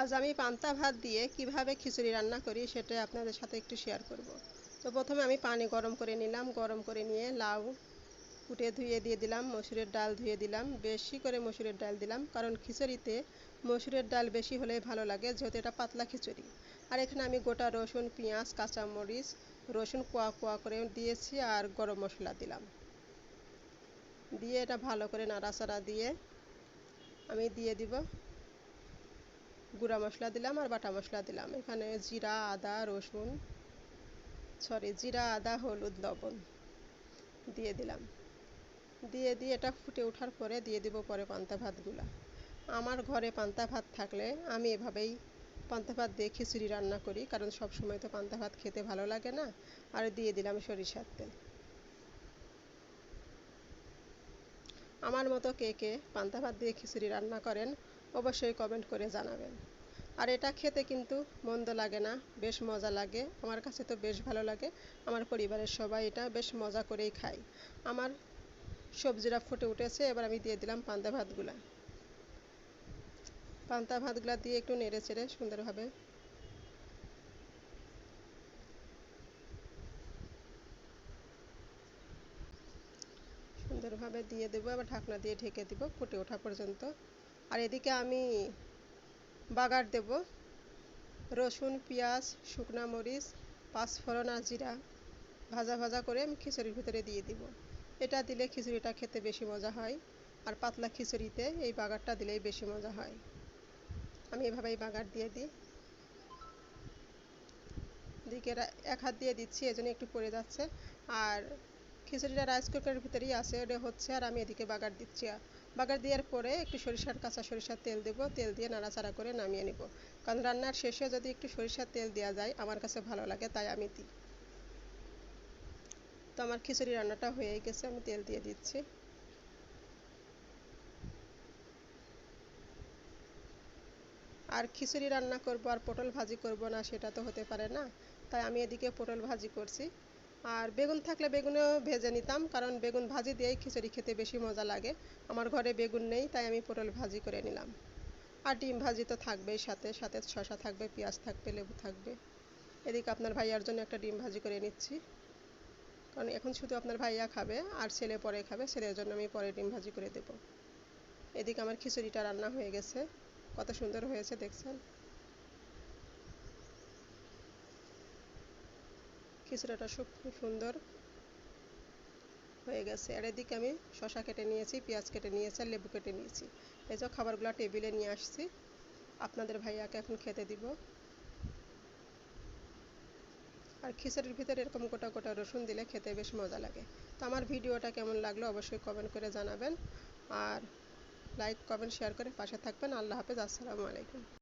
আজ আমি পান্তা ভাত দিয়ে কীভাবে খিচুড়ি রান্না করি সেটা আপনাদের সাথে একটু শেয়ার করব। তো প্রথমে আমি পানি গরম করে নিলাম, গরম করে নিয়ে লাউ কুটে ধুয়ে দিয়ে দিলাম, মসুরের ডাল ধুয়ে দিলাম, বেশি করে মসুরের ডাল দিলাম, কারণ খিচুড়িতে মসুরের ডাল বেশি হলেই ভালো লাগে যেহেতু এটা পাতলা খিচুড়ি। আর এখানে আমি গোটা রসুন, পেঁয়াজ, কাঁচামরিচ, রসুন কোয়া কোয়া করে দিয়েছি আর গরম মশলা দিলাম। দিয়ে এটা ভালো করে নাড়াচাড়া দিয়ে আমি দিয়ে দিব। গুঁড়া মশলা দিলাম আর বাটা মশলা দিলাম। এখানে জিরা, আদা, রসুন সরি জিরা, আদা, হলুদ, লবণ দিয়ে দিলাম। দিয়ে দিয়ে এটা ফুটে ওঠার পরে দিয়ে দিব পরে পান্তা ভাতগুলা। আমার ঘরে পান্তা ভাত থাকলে আমি এভাবেই পান্তা ভাত দিয়ে খিচুড়ি রান্না করি, কারণ সব সময় তো পান্তা ভাত খেতে ভালো লাগে না। আর দিয়ে দিলাম সরিষার তেল। আমার মতো কে কে পান্তা ভাত দিয়ে খিচুড়ি রান্না করেন, অবশ্যই কমেন্ট করে জানাবেন। আর এটা খেতে কিন্তু মন্দ লাগে না, বেশ মজা লাগে। আমার কাছে তো বেশ ভালো লাগে। আমার পরিবারের সবাই এটা বেশ মজা করেই খায়। আমার সবজিরা ফুটে উঠেছে, এবার আমি দিয়ে দিলাম পান্তা ভাতগুলা। পান্তা ভাতগুলা দিয়ে একটু নেড়ে চেড়ে সুন্দরভাবে সুন্দরভাবে দিয়ে দেবো আবার ঢাকনা দিয়ে ঢেকে দিব ফুটে ওঠা পর্যন্ত। আর এদিকে আমি বাগার দেব। রসুন, পেঁয়াজ, শুকনা মরিচ, পাঁচফোড়ন আর জিরা ভাজা ভাজা করে আমি খিচুড়ির ভিতরে দিয়ে দিব। এটা দিলে খিচুড়িটা খেতে বেশি মজা হয় আর পাতলা খিচুড়িতে এই বাগারটা দিলেই বেশি মজা হয়। আমি এভাবেই বাগার দিয়ে দিই। দিকে এক হাত দিয়ে দিচ্ছি, এজন্য একটু পড়ে যাচ্ছে। আর খিচুড়িটা রাইস কুকারের ভিতরেই আছে, ওটা হচ্ছে আর আমি এদিকে বাগার দিচ্ছি। বাগার দেওয়ার পরে একটু সরিষার, কাঁচা সরিষার তেল দেব, তেল দিয়ে নাড়াচাড়া করে নামিয়ে নিব। কারণ রান্নার শেষে যদি একটু সরিষার তেল দেওয়া যায়, আমার কাছে ভালো লাগে, তাই আমি দিই। তো আমার খিচুড়ি রান্নাটা হয়ে গেছে, আমি তেল দিয়ে দিচ্ছি। আর খিচুড়ি রান্না করব আর পটল ভাজি করব না, সেটা তো হতে পারে না। তাই আমি এদিকে পটল ভাজি করছি। আর বেগুন থাকলে বেগুনও ভেজে নিতাম, কারণ বেগুন ভাজি দিয়েই খিচুড়ি খেতে বেশি মজা লাগে। আমার ঘরে বেগুন নেই, তাই আমি পটল ভাজি করে নিলাম। আর ডিম ভাজি তো থাকবেই সাথে সাথে শশা থাকবে, পেঁয়াজ থাকবে, লেবু থাকবে। এদিকে আপনার ভাইয়ার জন্য একটা ডিম ভাজি করে নিচ্ছি। কারণ এখন শুধু আপনার ভাইয়া খাবে, আর ছেলে পরে খাবে, ছেলের জন্য আমি পরে ডিম ভাজি করে দেব। এদিকে আমার খিচুড়িটা রান্না হয়ে গেছে। কত সুন্দর হয়েছে, দেখছেন? খিচুড়িটা খুব সুন্দর হয়ে গেছে। আর এদিকে আমি শশা কেটে নিয়েছি, পেঁয়াজ কেটে নিয়েছি আর লেবু কেটে নিয়েছি। এই যে খাবারগুলো টেবিলে নিয়ে আসছি, আপনাদের ভাইয়াকে এখন খেতে দিব। আর খিচুড়ির ভিতরে এরকম গোটা গোটা রসুন দিলে খেতে বেশ মজা লাগে। তো আমার ভিডিওটা কেমন লাগল অবশ্যই কমেন্ট করে জানাবেন। আর লাইক কমেন্ট শেয়ার করে পাশে থাকবেন। আল্লাহ হাফেজ, আসসালামু আলাইকুম।